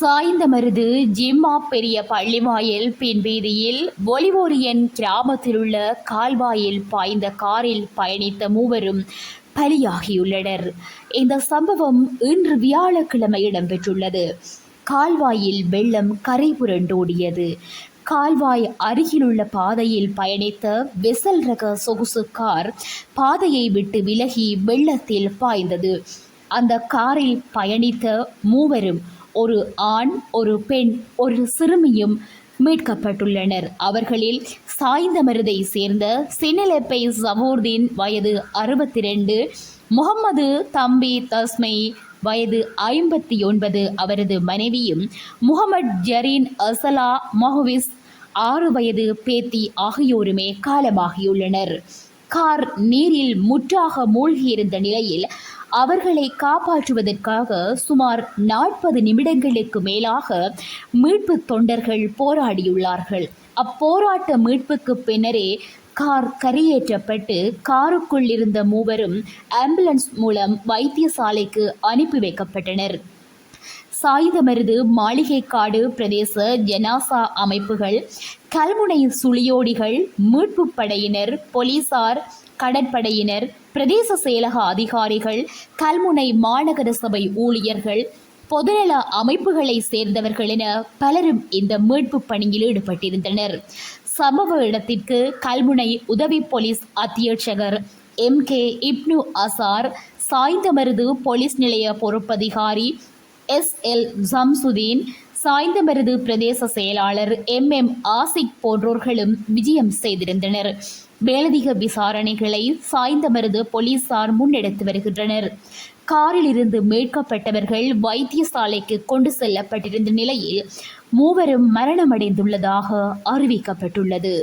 சாய்ந்தமருது ஜிம்மா பெரிய பள்ளிவாயல் பின் வீதியில் ஒலிவோரியன் கிராமத்தில் உள்ள கால்வாயில் பாய்ந்த காரில் பயணித்த மூவரும் பலியாகியுள்ளனர். இந்த சம்பவம் இன்று வியாழக்கிழமை இடம்பெற்றுள்ளது. கால்வாயில் வெள்ளம் கரை புரண்டோடியது. கால்வாய் அருகிலுள்ள பாதையில் பயணித்த வெசல் ரக சொகுசு கார் பாதையை விட்டு விலகி வெள்ளத்தில் பாய்ந்தது. அந்த காரில் பயணித்த மூவரும் ஒரு ஆண் ஒரு பெண் ஒரு சிறுமியும் மீட்கப்பட்டுள்ளனர். அவர்களில் சாய்ந்தமருதை சேர்ந்த சினிலெப்பை சமூர்தீன் வயது அறுபத்தி ரெண்டு முகம்மது தம்பி தஸ்மை வயது ஐம்பத்தி ஒன்பது அவரது மனைவியும் முகமது ஜரீன் அசலா மொஹவிஸ் ஆறு வயது பேத்தி ஆகியோருமே காலமாகியுள்ளனர். கார் நீரில் முற்றாக மூழ்கியிருந்த நிலையில் அவர்களை காப்பாற்றுவதற்காக சுமார் நாற்பது நிமிடங்களுக்கு மேலாக மீட்பு தொண்டர்கள் போராடியுள்ளார்கள். அப்போராட்ட மீட்புக்கு பின்னரே கார் கரையேற்றப்பட்டு காருக்குள் இருந்த மூவரும் ஆம்புலன்ஸ் மூலம் வைத்தியசாலைக்கு அனுப்பி வைக்கப்பட்டனர். சாயுதமருது மாளிகைக்காடு பிரதேச ஜனாசா அமைப்புகள் கல்முனை சுழியோடிகள் மீட்பு படையினர் போலீசார் கடற்படையினர் பிரதேச செயலக அதிகாரிகள் கல்முனை மாநகர சபை ஊழியர்கள் பொதுநல அமைப்புகளை சேர்ந்தவர்கள் என பலரும் இந்த மீட்பு பணியில் ஈடுபட்டிருந்தனர். சம்பவ இடத்திற்கு கல்முனை உதவி போலீஸ் அத்தியட்சகர் M K Ibnu Azar Sainthamaruthu police நிலைய பொறுப்பதிகாரி எஸ் எல் ஜம்சுதீன் சாய்ந்தமருது பிரதேச செயலாளர் எம் எம் ஆசிக் போன்றோர்களும் விஜயம் செய்திருந்தனர். மேலதிக விசாரணைகளை சாய்ந்தமருது போலீசார் முன்னெடுத்து வருகின்றனர். காரில் இருந்து மீட்கப்பட்டவர்கள் வைத்தியசாலைக்கு கொண்டு செல்லப்பட்டிருந்த நிலையில் மூவரும் மரணமடைந்துள்ளதாக அறிவிக்கப்பட்டுள்ளது.